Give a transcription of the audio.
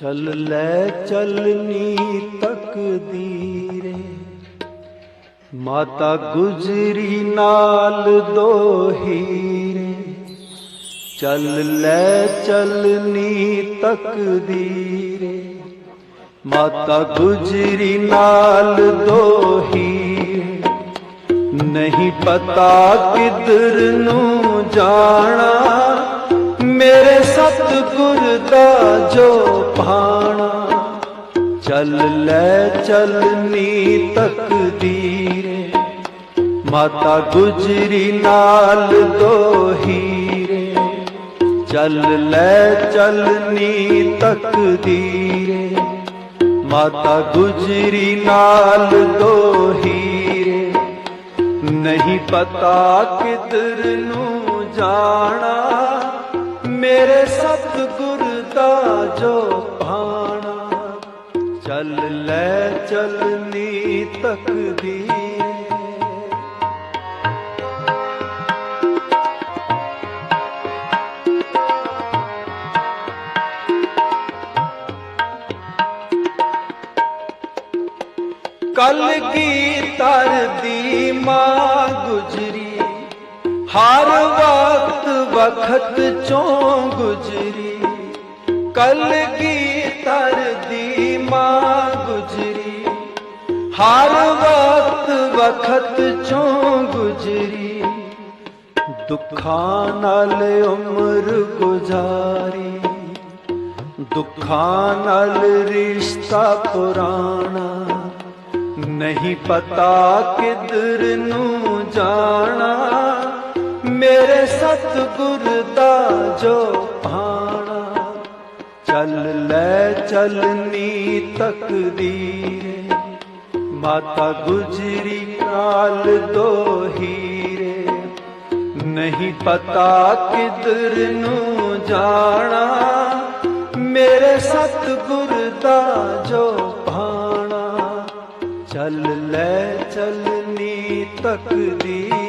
ਚੱਲ ਲੈ ਚੱਲਨੀ ਤਕਦੀਰੇ। ਮਾਤਾ ਗੁਜਰੀ ਨਾਲ ਦੋ ਹੀਰੇ। ਚੱਲ ਲੈ ਚੱਲਨੀ ਤਕਦੀਰੇ। ਮਾਤਾ ਗੁਜਰੀ ਨਾਲ ਦੋ ਹੀਰੇ। ਨਹੀਂ ਪਤਾ ਕਿੱਧਰ ਨੂੰ ਜਾਣਾ। ਮੇਰੇ ਸਤਿਗੁਰ ਦਾ ਜੋ ਭਾਣਾ, ਚੱਲ ਲੈ ਚੱਲਨੀ ਤਕਦੀਰੇ ਮਾਤਾ ਗੁਜਰੀ ਨਾਲ ਦੋ ਹੀਰੇ, ਚੱਲ ਲੈ ਚੱਲਨੀ ਤਕਦੀਰੇ ਮਾਤਾ ਗੁਜਰੀ ਨਾਲ ਦੋ ਹੀਰੇ, ਨਹੀਂ ਪਤਾ ਕਿਧਰ ਨੂੰ ਜਾਣਾ, ਮੇਰੇ ਸਤਿਗੁਰ ਦਾ ਜੋ ਭਾਣਾ ਚੱਲ ਲੈ ਚੱਲਨੀ ਤਕਦੀਰ ਕਲ ਕੀ ਤਰ ਦੀ ਮਾਂ ਗੁਜਰੀ ਹਰ ਵਕਤ ਵਖਤ ਚੋਂ ਗੁਜਰੀ ਕਲ ਕੀ ਤਰਦੀ ਮਾਂ ਗੁਜਰੀ। ਹਰ ਵਕਤ ਵਖਤ ਚੋਂ ਗੁਜਰੀ, ਦੁੱਖਾਂ ਨਾਲ ਉਮਰ ਗੁਜ਼ਾਰੀ। ਦੁੱਖਾਂ ਨਾਲ ਰਿਸ਼ਤਾ ਪੁਰਾਣਾ, ਨਹੀਂ ਪਤਾ ਕਿੱਧਰ ਨੂੰ ਜਾਣਾ। ਮੇਰੇ ਸਤਿਗੁਰ ਦਾ ਜੋ ਭਾਣਾ, ਚੱਲ ਲੈ ਚੱਲਨੀ ਤਕਦੀਰੇ ਮਾਤਾ ਗੁਜਰੀ ਕਾਲ ਦੋ ਹੀਰੇ। ਨਹੀਂ ਪਤਾ ਕਿਧਰ ਨੂੰ ਜਾਣਾ, ਮੇਰੇ ਸਤਿਗੁਰ ਦਾ ਜੋ ਭਾਣਾ, ਚੱਲ ਲੈ ਚੱਲਨੀ ਤਕਦੀਰ